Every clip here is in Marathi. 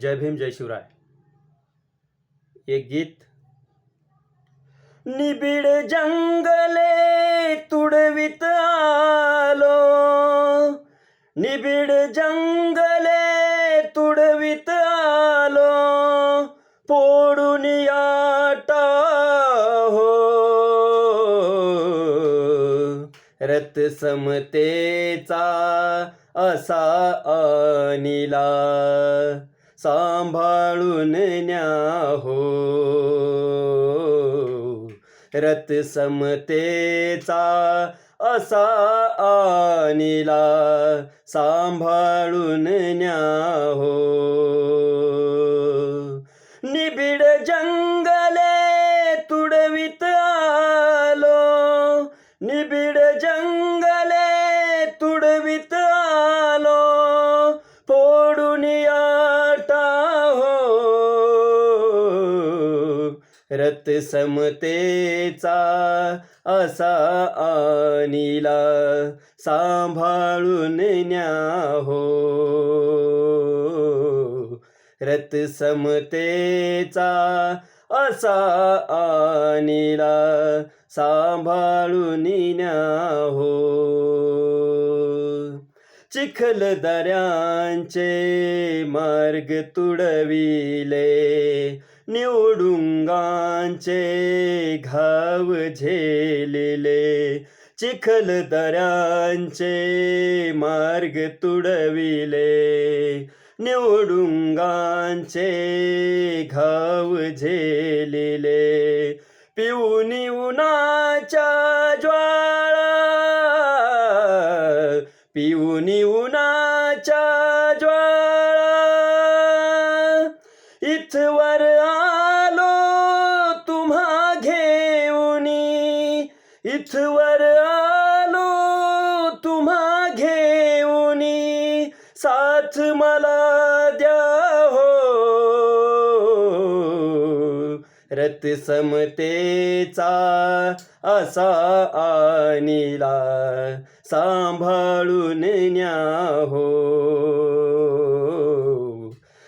जय भीम जय शिवराय. एक गीत. निबिड जंगले तुडवित आलो. निबिड जंगले तुडवित आलो. पोडून याटा हो रथ समतेचा असा अनिला. सांभाळून न्या हो रथ समतेचा असा अनिला सांभाळून न्या हो समतेचा असा अनिला सांभाळून न्या हो. रथ समतेचा असा आनिला सांभाळून न्या हो. चिखल दऱ्यांचे मार्ग तुडविले निवडुंगांचे घाव झेलिले चिखल दऱ्यांचे मार्ग तुडविले. निवडुंगांचे घाव झेलिले पिऊनी उन्हाच्या ज्वाळा पिऊनी उन्हाच्या ज्वाळा. इथवर इथवर आलो तुम्हा घेऊनी साथ मला द्या हो. रथ समतेचा असा आणिला सांभाळून न्या हो.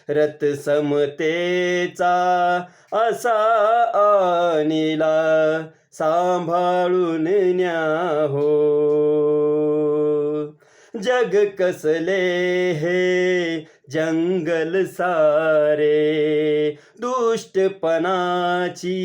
रथ समतेचा असा अनिला सांभाळून न्या हो जग कसले हे? जंगल सारे दुष्टपणाची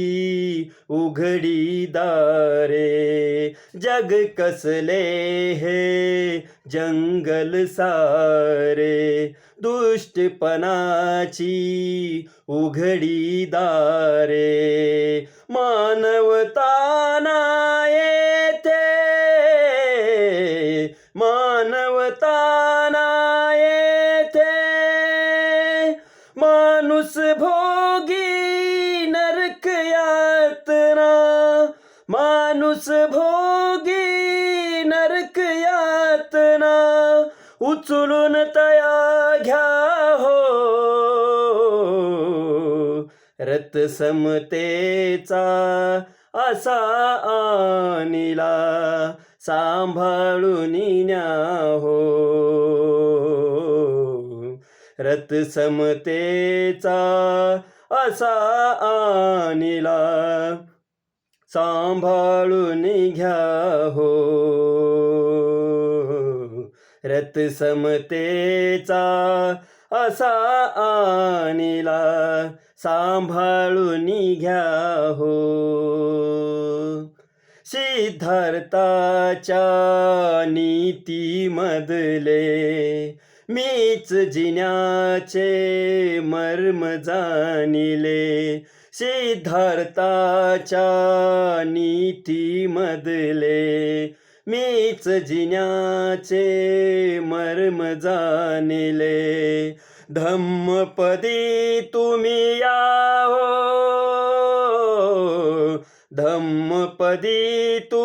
उघडी दारे. जग कसले हे? जंगल सारे दुष्टपणाची उघडी दारे. मानवताना भोगी नरक यातना माणूस भोगी नरक यातना उचलून तया घ्या हो. रथ समतेचा असा आणिला सांभाळून न्या हो. रथ समतेचा असा अनिला सांभाळून घ्या हो. रथ समतेचा असा आणिला. सांभाळून घ्या हो. सिद्धार्थाच्या नीतीमधले मीच जिन्याचे मर्म जाणिले सिद्धार्थाच्या नीतीमधले. मीच जिन्याचे मर्म जाणिले धम्मपदी तुम्ही या हो धम्मपदी तु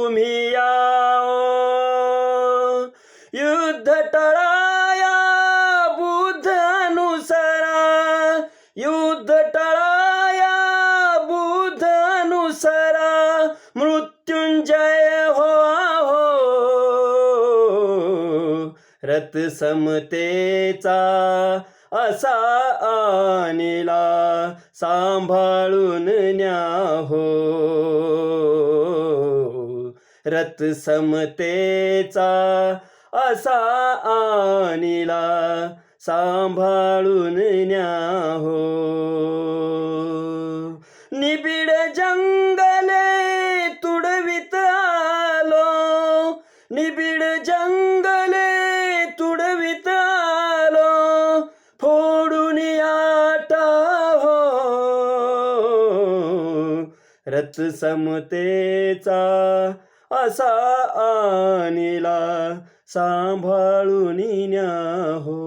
रथ समतेचा असा आणला सांभाळून न्या हो रथ समतेचा असा आणला सांभाळून न्या हो रथ समतेचा असा आणला सांभाळून न्या हो.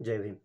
जय भीम.